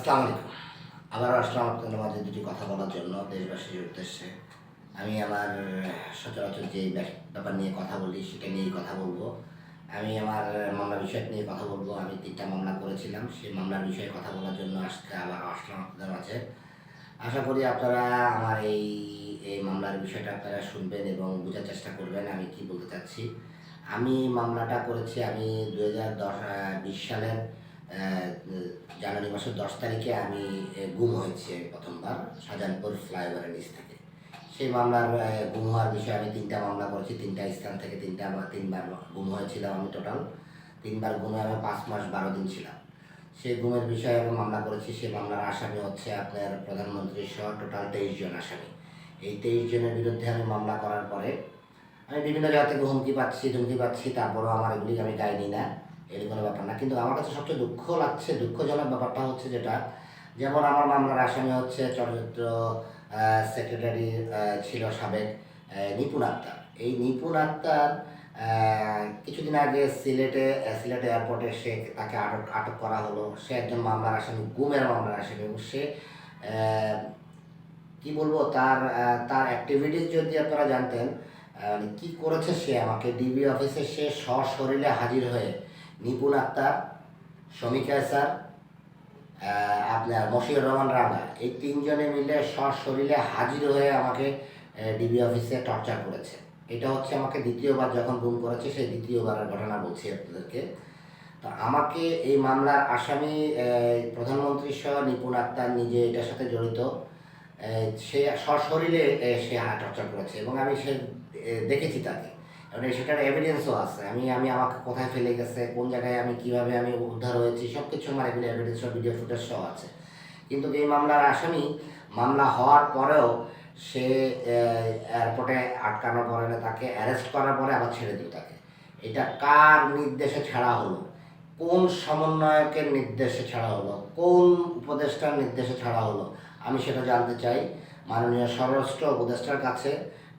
আসসালামু আলাইকুম। আবারও আসলাম আপনাদের মাঝে দুটি কথা বলার জন্য দেশবাসীর উদ্দেশ্যে। আমি আমার সচরাচর যে ব্যাপ- ব্যাপার নিয়ে কথা বলি, সেটা নিয়েই কথা বলব। আমি আমার মামলা বিষয় নিয়ে কথা বলব। আমি তিনটা মামলা করেছিলাম। সেই মামলার বিষয়ে কথা বলার জন্য আজকে আবার আসলাম আপনাদের মাঝে। আশা করি আপনারা আমার এই এই মামলার বিষয়টা আপনারা শুনবেন এবং বোঝার চেষ্টা করবেন আমি কি বলতে চাচ্ছি। আমি মামলাটা করেছি আমি দু হাজার দশ বিশ সালের জানুয়ারি মাসের দশ তারিখে আমি গুম হয়েছি প্রথমবার শাহজাহানপুর ফ্লাইওভারের নিচ থেকে। সেই মামলার গুম হওয়ার বিষয়ে আমি তিনটা মামলা করেছি, তিনটা স্থান থেকে তিনটা তিনবার গুম হয়েছিলাম আমি টোটাল তিনবার গুমে আমি পাঁচ মাস বারো দিন ছিলাম। সেই গুমের বিষয়ে আমি মামলা করেছি, সেই মামলার আসামি হচ্ছে আপনার প্রধানমন্ত্রী সহ টোটাল তেইশ জন আসামি। এই তেইশ জনের বিরুদ্ধে আমি মামলা করার পরে আমি বিভিন্ন জায়গা থেকে হুমকি পাচ্ছি, ধুমকি পাচ্ছি, তারপরেও আমার এগুলি আমি গাইনি না। এর কোনো ব্যাপার না। কিন্তু আমার কাছে সবচেয়ে দুঃখ লাগছে, দুঃখজনক ব্যাপারটা হচ্ছে যেটা, যেমন আমার মামলার আসামি হচ্ছে চলচ্চিত্র সেক্রেটারি ছিল সাবেক নিপুণ আক্তার। এই নিপুণ আক্তার কিছুদিন আগে সিলেটে সিলেট এয়ারপোর্টে সে তাকে আটক আটক করা হলো। সে একজন মামলার আসামি, গুমের মামলার আসামি। এবং সে কী বলব, তার তার অ্যাক্টিভিটিস যদি আপনারা জানতেন মানে কি করেছে সে আমাকে ডিবি অফিসে সে সশরীরে হাজির হয়ে নিপুণ আক্তার শমিকা স্যার আপনার মশিউর রহমান রানা। এই তিনজনে মিলে সশরীরে হাজির হয়ে আমাকে ডিবি অফিসে টর্চার করেছে। এটা হচ্ছে আমাকে দ্বিতীয়বার যখন গুম করেছে, সেই দ্বিতীয়বারের ঘটনা বলছি আপনাদেরকে। তো আমাকে এই মামলার আসামি প্রধানমন্ত্রী সহ নিপুণ আক্তার নিজে এটার সাথে জড়িত। সে সশরীরে সে টর্চার করেছে এবং আমি সে দেখেছি তাকে। এবং সেটার এভিডেন্সও আছে। আমি আমি আমাকে কোথায় ফেলে গেছে, কোন জায়গায় আমি কীভাবে আমি উদ্ধার হয়েছি সব কিছু আমার এগুলো এভিডেন্স ভিডিও ফুটেজ সহ আছে। কিন্তু এই মামলার আসামি মামলা হওয়ার পরেও সে এয়ারপোর্টে আটকানোর পরে তাকে অ্যারেস্ট করার পরে আবার ছেড়ে দিল তাকে। এটা কার নির্দেশে ছাড়া হলো? কোন সমন্বয়কের নির্দেশে ছাড়া হলো? কোন উপদেষ্টার নির্দেশে ছাড়া হলো? আমি সেটা জানতে চাই। মাননীয় স্বরাষ্ট্র উপদেষ্টার কাছে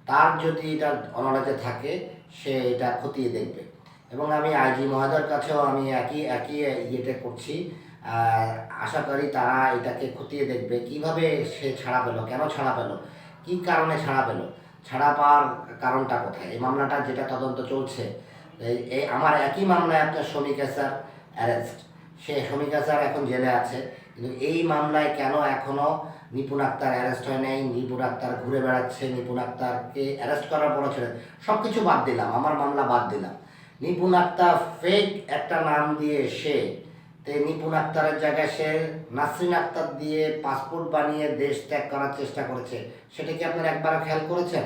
তার যদি এটা অনলাজে থাকে, সে এটা খতিয়ে দেখবে। এবং আমি আইজি মহোদয়ের কাছেও আমি একই একই ইয়েতে করছি। আশা করি তারা এটাকে খতিয়ে দেখবে। কীভাবে সে ছাড়া পেল? কেন ছাড়া পেল? কি কারণে ছাড়া পেল? ছাড়া পাওয়ার কারণটা কোথায়? এই মামলাটা যেটা তদন্ত চলছে, এই- আমার একই মামলায় আপনার শ্রমিক স্যার অ্যারেস্ট। সে শ্রমিকা স্যার এখন জেলে আছে। কিন্তু এই মামলায় কেন এখনও নিপুণ আক্তার অ্যারেস্ট হয় নাই? নিপুণ আক্তার ঘুরে বেড়াচ্ছে, নিপুণ আক্তারকে অ্যারেস্ট করার পর ছেড়ে সব কিছু বাদ দিলাম, আমার মামলা বাদ দিলাম। নিপুণ আক্তার ফেক একটা নাম দিয়ে সে, তে নিপুণ আক্তারের জায়গায় সে নাসরিন আক্তার দিয়ে পাসপোর্ট বানিয়ে দেশ ত্যাগ করার চেষ্টা করেছে। সেটা কি আপনারা একবার খেয়াল করেছেন?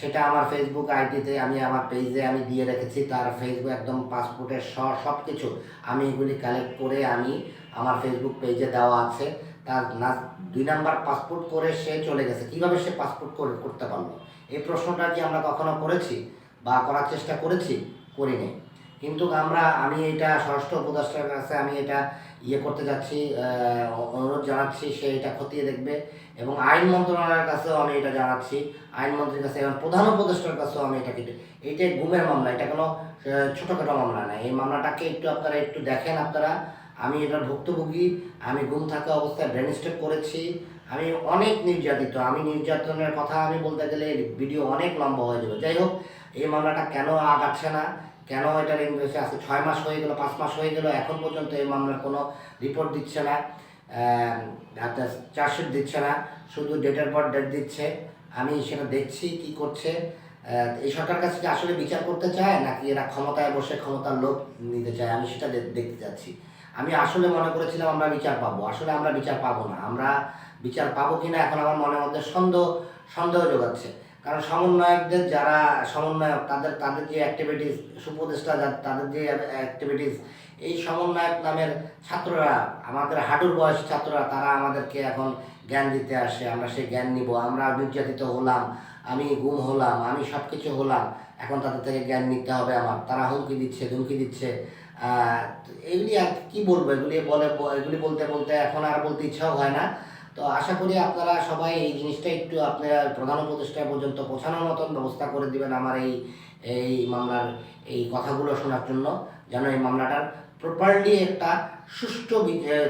সেটা আমার ফেসবুক আইডিতে আমি আমার পেজে আমি দিয়ে রেখেছি, তার ফেসবুক একদম পাসপোর্টের স সব কিছু আমি এগুলি কালেক্ট করে আমি আমার ফেসবুক পেজে দেওয়া আছে। তার না, দুই নাম্বার পাসপোর্ট করে সে চলে গেছে। কীভাবে সে পাসপোর্ট করে, করতে পারল? এই প্রশ্নটা কি আমরা কখনো করেছি বা করার চেষ্টা করেছি? করিনি। কিন্তু আমরা, আমি এটা ষষ্ঠ উপদেষ্টার কাছে আমি এটা ইয়ে করতে যাচ্ছি অনুরোধ জানাচ্ছি, সে এটা খতিয়ে দেখবে এবং আইন মন্ত্রণালয়ের কাছেও আমি এটা জানাচ্ছি। আইনমন্ত্রীর কাছে এবং প্রধান উপদেষ্টার কাছেও আমি এটা কিন্তু এইটাই গুমের মামলা, এটা কোনো ছোটোখাটো মামলা না। এই মামলাটাকে একটু আপনারা একটু দেখেন আপনারা। আমি এটার ভুক্তভোগী, আমি গুম থাকা অবস্থায় ব্রেন স্ট্রোক করেছি। আমি অনেক নির্যাতিত, আমি নির্যাতনের কথা আমি বলতে গেলে ভিডিও অনেক লম্বা হয়ে যাবে। যাই হোক এই মামলাটা কেন আগাচ্ছে না? কেন এটার ইনভেস্ট আছে ছয় মাস হয়ে গেল, পাঁচ মাস হয়ে গেল, এখন পর্যন্ত এই মামলার কোনো রিপোর্ট দিচ্ছে না আপনার চার্জশিট দিচ্ছে না, শুধু ডেটের পর ডেট দিচ্ছে। আমি সেটা দেখছি, কি করছে এই সরকার কাছে কি আসলে বিচার করতে চায়, নাকি এরা ক্ষমতায় বসে ক্ষমতার লোভ নিতে চায়? আমি সেটা দেখতে চাচ্ছি। আমি আসলে মনে করেছিলাম আমরা বিচার পাবো। আসলে আমরা বিচার পাবো না। আমরা বিচার পাবো কিনা এখন আমার মনের মধ্যে সন্দেহ সন্দেহ যোগাচ্ছে কারণ সমন্বয়কদের যারা সমন্বয়ক, তাদের তাদের যে অ্যাক্টিভিটিস সুপ্রতিষ্ঠা, তাদের যে অ্যাক্টিভিটিস এই সমন্বয়ক নামের ছাত্ররা, আমাদের হাঁটুর বয়স ছাত্ররা, তারা আমাদেরকে এখন জ্ঞান দিতে আসে। আমরা সেই জ্ঞান নিব। আমরা নির্যাতিত হলাম, আমি গুম হলাম, আমি সব কিছু হলাম। এখন তাদের থেকে জ্ঞান নিতে হবে আমার। তারা হুমকি দিচ্ছে, ধুমকি দিচ্ছে। এগুলি আর কি বলব? এগুলি বলে, এগুলি বলতে বলতে এখন আর বলতে ইচ্ছাও হয় না। তো আশা করি আপনারা সবাই এই জিনিসটা একটু আপনারা প্রধান উপদেষ্টা পর্যন্ত পৌঁছানোর মতন ব্যবস্থা করে দিবেন আমার এই এই মামলার এই কথাগুলো শোনার জন্য, যেন এই মামলাটার প্রপারলি একটা সুষ্ঠু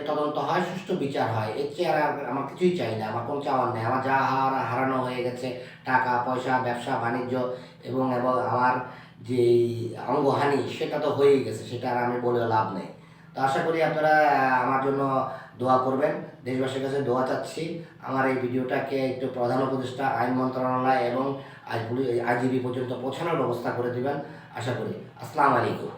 তদন্ত হয়, সুষ্ঠু বিচার হয়। এর চেয়ে আর আমার কিছুই চাই না, আমার কোনো চাওয়ার নেই। আমার যা হার, হারানো হয়ে গেছে, টাকা, পয়সা, ব্যবসা, বাণিজ্য এবং এবং, আমার যে অঙ্গহানি সেটা তো হয়েই গেছে, সেটা আর আমি বলে লাভ নেই। তো আশা করি আপনারা, আমার জন্য দোয়া করবেন। দেশবাসীর কাছে দোয়া চাচ্ছি। আমার এই ভিডিওটাকে একটু প্রধান উপদেষ্টা, আইন মন্ত্রণালয় এবং আইজিবি পর্যন্ত পৌঁছানোর ব্যবস্থা করে দেবেন। আশা করি। আসসালামু আলাইকুম।